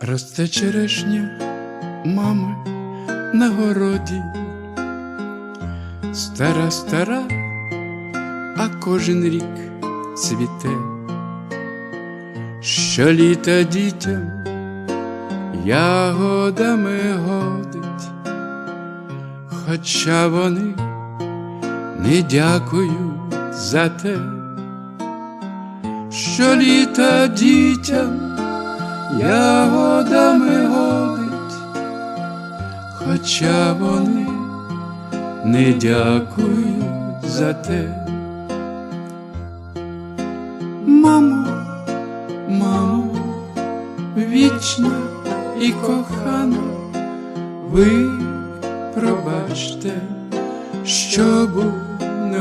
Росте черешня, мама, на городі, стара, стара, а кожен рік цвіте, що літа дітям ягодами годить, хоча вони не дякують за те, що літа дітям ягодами хоча вони не дякують за те. Мамо, мамо, вічна і кохана, ви пробачте, що був